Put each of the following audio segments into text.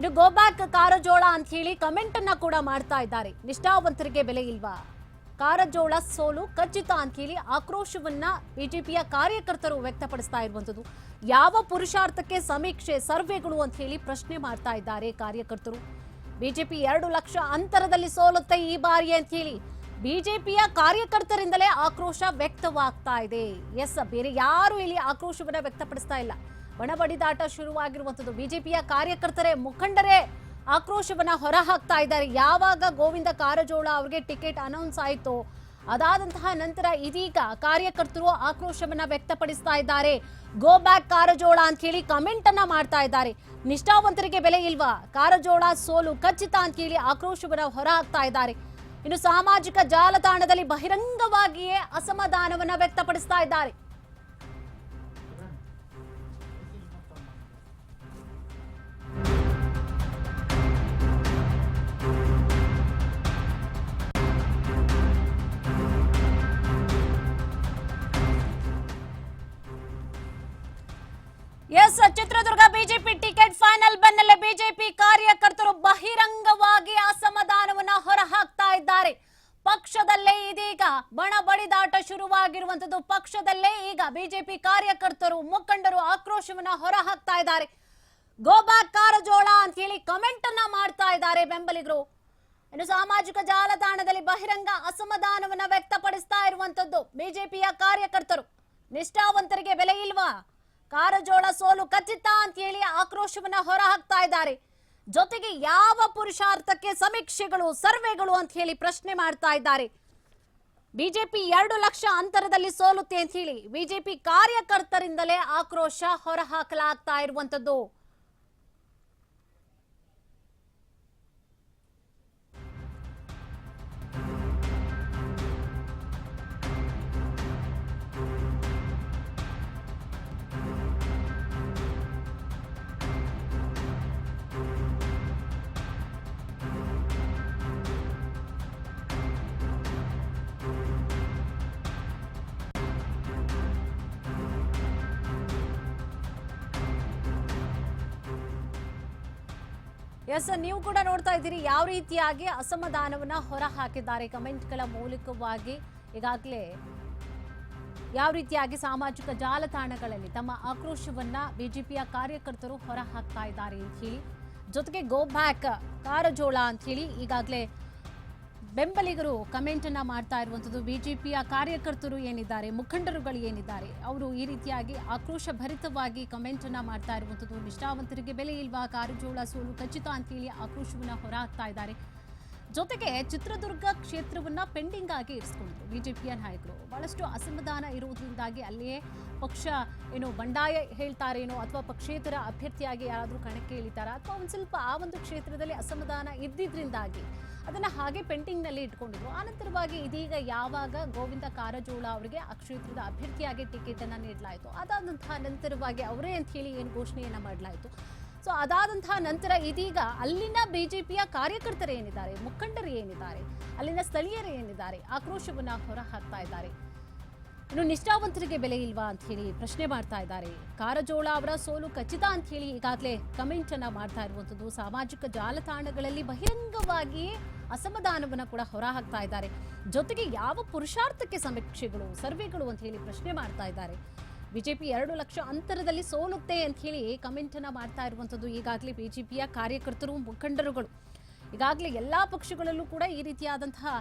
ಇನ್ನು go back Karjol ಅಂತ ಹೇಳಿ ಕಮೆಂಟ್ ಅನ್ನ ಕೂಡ ಮಾಡ್ತಾ ಇದ್ದಾರೆ. ನಿಷ್ಠಾವಂತರಿಗೆ ಬೆಲೆ ಇಲ್ವಾ? ಕಾರಜೋಳ ಸೋಲು ಖಚಿತ ಅಂತ ಹೇಳಿ ಆಕ್ರೋಶವನ್ನ ಬಿಜೆಪಿಯ ಕಾರ್ಯಕರ್ತರು ವ್ಯಕ್ತಪಡಿಸ್ತಾ ಇರುವಂತದ್ದು ಯಾವ ಪುರುಷಾರ್ಥಕ್ಕೆ ಸಮೀಕ್ಷೆ, ಸರ್ವೆಗಳು ಅಂತ ಹೇಳಿ ಪ್ರಶ್ನೆ ಮಾಡ್ತಾ ಇದ್ದಾರೆ ಕಾರ್ಯಕರ್ತರು. ಬಿಜೆಪಿ ಎರಡು ಲಕ್ಷ ಅಂತರದಲ್ಲಿ ಸೋಲುತ್ತೆ ಈ ಬಾರಿ ಅಂತ ಹೇಳಿ ಬಿಜೆಪಿಯ ಕಾರ್ಯಕರ್ತರಿಂದಲೇ ಆಕ್ರೋಶ ವ್ಯಕ್ತವಾಗ್ತಾ ಇದೆ. ಎಸ್, ಬೇರೆ ಯಾರು ಇಲ್ಲಿ ಆಕ್ರೋಶವನ್ನ ವ್ಯಕ್ತಪಡಿಸ್ತಾ ಇಲ್ಲ. ಬಣಬಡಿದಾಟ ಶುರುವಾಗಿರುವಂತದ್ದು ಬಿಜೆಪಿಯ ಕಾರ್ಯಕರ್ತರೇ, ಮುಖಂಡರೇ ಆಕ್ರೋಶವನ್ನ ಹೊರ ಹಾಕ್ತಾ ಇದ್ದಾರೆ. ಯಾವಾಗ ಗೋವಿಂದ ಕಾರಜೋಳ ಅವರಿಗೆ ಟಿಕೆಟ್ ಅನೌನ್ಸ್ ಆಯಿತು, ಅದಾದಂತಹ ನಂತರ ಇದೀಗ ಕಾರ್ಯಕರ್ತರು ಆಕ್ರೋಶವನ್ನ ವ್ಯಕ್ತಪಡಿಸ್ತಾ ಇದ್ದಾರೆ. ಗೋ ಬ್ಯಾಕ್ ಕಾರಜೋಳ ಅಂತ ಹೇಳಿ ಕಮೆಂಟ್ ಅನ್ನ ಮಾಡ್ತಾ ಇದ್ದಾರೆ. ನಿಷ್ಠಾವಂತರಿಗೆ ಬೆಲೆ ಇಲ್ವಾ? ಕಾರಜೋಳ ಸೋಲು ಖಚಿತ ಅಂತ ಹೇಳಿ ಆಕ್ರೋಶವನ್ನ ಹೊರ ಹಾಕ್ತಾ ಇದ್ದಾರೆ. ಇನ್ನು ಸಾಮಾಜಿಕ ಜಾಲತಾಣದಲ್ಲಿ ಬಹಿರಂಗವಾಗಿಯೇ ಅಸಮಾಧಾನವನ್ನ ವ್ಯಕ್ತಪಡಿಸ್ತಾ ಇದ್ದಾರೆ. Yes, Chitradurga BJP ticket final ಬೆನ್ನಲ್ಲೇ ಬಿಜೆಪಿ ಕಾರ್ಯಕರ್ತರು ಬಹಿರಂಗವಾಗಿ ಅಸಮಾಧಾನವನ್ನ ಹೊರಹಾಕ್ತಾ ಇದ್ದಾರೆ. ಪಕ್ಷದಲ್ಲೇ ಇದೀಗ ಬಣ ಬಡಿದಾಟ ಶುರುವಾಗಿರುವಂತದ್ದು ಪಕ್ಷದಲ್ಲೇ ಈಗ ಬಿಜೆಪಿ ಕಾರ್ಯಕರ್ತರು, ಮುಖಂಡರು ಆಕ್ರೋಶವನ್ನ ಹೊರಹಾಕ್ತಾ ಇದ್ದಾರೆ. ಗೋಬಾ ಕಾರಜೋಳ ಅಂತ ಹೇಳಿ ಕಮೆಂಟ್ ಅನ್ನ ಮಾಡ್ತಾ ಇದ್ದಾರೆ ಬೆಂಬಲಿಗರು. ಇನ್ನು ಸಾಮಾಜಿಕ ಜಾಲತಾಣದಲ್ಲಿ ಬಹಿರಂಗ ಅಸಮಾಧಾನವನ್ನ ವ್ಯಕ್ತಪಡಿಸ್ತಾ ಇರುವಂತದ್ದು ಬಿಜೆಪಿಯ ಕಾರ್ಯಕರ್ತರು. ನಿಷ್ಠಾವಂತರಿಗೆ ಬೆಲೆ ಇಲ್ವಾ? ಕಾರಜೋಳ ಸೋಲು ಖಚಿತ ಅಂತ ಹೇಳಿ ಆಕ್ರೋಶವನ್ನ ಹೊರಹಾಕ್ತಾ ಇದ್ದಾರೆ. ಜೊತೆಗೆ ಯಾವ ಪುರುಷಾರ್ಥಕ್ಕೆ ಸಮೀಕ್ಷೆಗಳು, ಸರ್ವೆಗಳು ಅಂತ ಹೇಳಿ ಪ್ರಶ್ನೆ ಮಾಡ್ತಾ ಇದ್ದಾರೆ. ಬಿಜೆಪಿ ಎರಡು ಲಕ್ಷ ಅಂತರದಲ್ಲಿ ಸೋಲುತ್ತೆ ಅಂತ ಹೇಳಿ ಬಿಜೆಪಿ ಕಾರ್ಯಕರ್ತರಿಂದಲೇ ಆಕ್ರೋಶ ಹೊರಹಾಕಲಾಗ್ತಾ ಇರುವಂತದ್ದು. ಎಸ್ ನೀವು ಕೂಡ ನೋಡ್ತಾ ಇದ್ದೀರಿ ಯಾವ ರೀತಿಯಾಗಿ ಅಸಮಾಧಾನವನ್ನ ಹೊರ ಹಾಕಿದ್ದಾರೆ ಕಮೆಂಟ್ಗಳ ಮೂಲಕವಾಗಿ ಈಗಾಗಲೇ ಯಾವ ರೀತಿಯಾಗಿ ಸಾಮಾಜಿಕ ಜಾಲತಾಣಗಳಲ್ಲಿ ತಮ್ಮ ಆಕ್ರೋಶವನ್ನ ಬಿಜೆಪಿಯ ಕಾರ್ಯಕರ್ತರು ಹೊರ ಹಾಕ್ತಾ ಇದ್ದಾರೆ ಅಂತ ಹೇಳಿ. ಜೊತೆಗೆ ಗೋ ಬ್ಯಾಕ್ ಕಾರಜೋಳ ಅಂತ ಹೇಳಿ ಈಗಾಗಲೇ ಬೆಂಬಲಿಗರು ಕಮೆಂಟ್ ಅನ್ನ ಮಾಡ್ತಾ ಇರುವಂತದ್ದು ಬಿಜೆಪಿಯ ಕಾರ್ಯಕರ್ತರು ಏನಿದ್ದಾರೆ, ಮುಖಂಡರುಗಳು ಏನಿದ್ದಾರೆ, ಅವರು ಈ ರೀತಿಯಾಗಿ ಆಕ್ರೋಶ ಭರಿತವಾಗಿ ಕಮೆಂಟ್ ಅನ್ನ ಮಾಡ್ತಾ ಇರುವಂತದ್ದು. ನಿಷ್ಠಾವಂತರಿಗೆ ಬೆಲೆ ಇಲ್ವಾ ಕಾರಜೋಳ ಸೋಲು, ಖಚಿತ ಅಂತೇಳಿ ಆಕ್ರೋಶವನ್ನ ಹೊರ ಹಾಕ್ತಾ ಇದ್ದಾರೆ. ಜೊತೆಗೆ ಚಿತ್ರದುರ್ಗ ಕ್ಷೇತ್ರವನ್ನ ಪೆಂಡಿಂಗ್ ಆಗಿ ಇರಿಸ್ಕೊಂಡ್ರು ಬಿಜೆಪಿಯ ನಾಯಕರು. ಬಹಳಷ್ಟು ಅಸಮಾಧಾನ ಇರುವುದರಿಂದಾಗಿ ಅಲ್ಲಿಯೇ ಪಕ್ಷ ಏನು ಬಂಡಾಯ ಹೇಳ್ತಾರೇನೋ ಅಥವಾ ಪಕ್ಷೇತರ ಅಭ್ಯರ್ಥಿಯಾಗಿ ಯಾರಾದರೂ ಕಣಕ್ಕೆ ಇಳಿತಾರ? ಅಥವಾ ಒಂದು ಸ್ವಲ್ಪ ಆ ಒಂದು ಕ್ಷೇತ್ರದಲ್ಲಿ ಅಸಮಾಧಾನ ಇದ್ದಿದ್ರಿಂದಾಗಿ ಅದನ್ನ ಹಾಗೆ ಪೆಂಟಿಂಗ್ನಲ್ಲಿ ಇಟ್ಕೊಂಡಿದ್ರು. ಆನಂತರವಾಗಿ ಇದೀಗ ಯಾವಾಗ ಗೋವಿಂದ ಕಾರಜೋಳ ಅವರಿಗೆ ಆ ಕ್ಷೇತ್ರದ ಅಭ್ಯರ್ಥಿಯಾಗಿ ಟಿಕೆಟ್ ಅನ್ನ ನೀಡಲಾಯಿತು. ಅದಾದಂತಹ ನಂತರವಾಗಿ ಅವರೇ ಅಂತ ಹೇಳಿ ಏನು ಘೋಷಣೆಯನ್ನ ಮಾಡಲಾಯಿತು. ಸೊ ಅದಾದಂತಹ ನಂತರ ಇದೀಗ ಅಲ್ಲಿನ ಬಿಜೆಪಿಯ ಕಾರ್ಯಕರ್ತರು ಏನಿದ್ದಾರೆ? ಮುಖಂಡರು ಏನಿದ್ದಾರೆ? ಅಲ್ಲಿನ ಸ್ಥಳೀಯರು ಏನಿದ್ದಾರೆ? ಆಕ್ರೋಶವನ್ನ ಹೊರ ಹಾಕ್ತಾ ಇದ್ದಾರೆ. ಇನ್ನು ನಿಷ್ಠಾವಂತರಿಗೆ ಬೆಲೆ ಇಲ್ವಾ ಅಂತ ಹೇಳಿ ಪ್ರಶ್ನೆ ಮಾಡ್ತಾ ಇದ್ದಾರೆ. ಕಾರಜೋಳ ಅವರ ಸೋಲು ಖಚಿತ ಅಂತ ಹೇಳಿ ಈಗಾಗಲೇ ಕಮೆಂಟ್ ಅನ್ನ ಮಾಡ್ತಾ ಇರುವಂತದ್ದು. ಸಾಮಾಜಿಕ ಜಾಲತಾಣಗಳಲ್ಲಿ ಬಹಿರಂಗವಾಗಿ ಅಸಮಾಧಾನವನ್ನ ಕೂಡ ಹೊರ ಹಾಕ್ತಾ ಇದ್ದಾರೆ. ಜೊತೆಗೆ ಯಾವ ಪುರುಷಾರ್ಥಕ್ಕೆ ಸಮೀಕ್ಷೆಗಳು, ಸರ್ವೆಗಳು ಅಂತ ಹೇಳಿ ಪ್ರಶ್ನೆ ಮಾಡ್ತಾ ಇದ್ದಾರೆ. ಬಿಜೆಪಿ ಎರಡು ಲಕ್ಷ ಅಂತರದಲ್ಲಿ ಸೋಲುತ್ತೆ ಅಂತ ಹೇಳಿ ಕಮೆಂಟ್ ಅನ್ನ ಮಾಡ್ತಾ ಇರುವಂತದ್ದು ಈಗಾಗಲೇ ಬಿಜೆಪಿಯ ಕಾರ್ಯಕರ್ತರು, ಮುಖಂಡರುಗಳು. ಈಗಾಗಲೇ ಎಲ್ಲ ಪಕ್ಷಗಳಲ್ಲೂ ಕೂಡ ಈ ರೀತಿಯಾದಂತಹ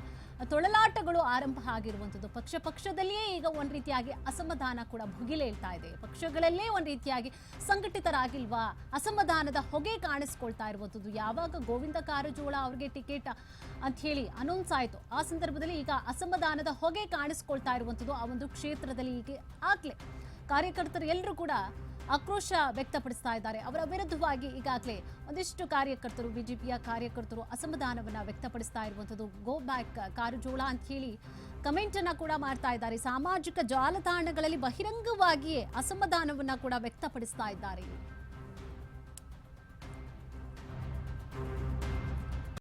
ತೊಳಲಾಟಗಳು ಆರಂಭ ಆಗಿರುವಂಥದ್ದು. ಪಕ್ಷ ಪಕ್ಷದಲ್ಲಿಯೇ ಈಗ ಒಂದು ರೀತಿಯಾಗಿ ಅಸಮಾಧಾನ ಕೂಡ ಭುಗಿಲೇಳ್ತಾ ಇದೆ. ಪಕ್ಷಗಳಲ್ಲೇ ಒಂದು ರೀತಿಯಾಗಿ ಸಂಘಟಿತರಾಗಿಲ್ವಾ? ಅಸಮಾಧಾನದ ಹೊಗೆ ಕಾಣಿಸ್ಕೊಳ್ತಾ ಇರುವಂಥದ್ದು. ಯಾವಾಗ ಗೋವಿಂದ ಕಾರಜೋಳ ಅವರಿಗೆ ಟಿಕೆಟ್ ಅಂತ ಹೇಳಿ ಅನೌನ್ಸ್ ಆಯಿತು, ಆ ಸಂದರ್ಭದಲ್ಲಿ ಈಗ ಅಸಮಾಧಾನದ ಹೊಗೆ ಕಾಣಿಸ್ಕೊಳ್ತಾ ಇರುವಂಥದ್ದು ಆ ಒಂದು ಕ್ಷೇತ್ರದಲ್ಲಿ ಈಗ ಆಗ್ಲೇ. ಕಾರ್ಯಕರ್ತರು ಎಲ್ಲರೂ ಕೂಡ ಆಕ್ರೋಶ ವ್ಯಕ್ತಪಡಿಸ್ತಾ ಇದ್ದಾರೆ. ಅವರ ವಿರುದ್ಧವಾಗಿ ಈಗಾಗಲೇ ಒಂದಿಷ್ಟು ಕಾರ್ಯಕರ್ತರು, ಬಿಜೆಪಿಯ ಕಾರ್ಯಕರ್ತರು ಅಸಮಾಧಾನವನ್ನು ವ್ಯಕ್ತಪಡಿಸ್ತಾ ಇರುವಂಥದ್ದು ಗೋ ಬ್ಯಾಕ್ ಕಾರುಜೋಳ ಅಂತ ಹೇಳಿ ಕಮೆಂಟ್ ಅನ್ನ ಕೂಡ ಮಾಡ್ತಾ ಇದ್ದಾರೆ. ಸಾಮಾಜಿಕ ಜಾಲತಾಣಗಳಲ್ಲಿ ಬಹಿರಂಗವಾಗಿಯೇ ಅಸಮಾಧಾನವನ್ನ ಕೂಡ ವ್ಯಕ್ತಪಡಿಸ್ತಾ ಇದ್ದಾರೆ.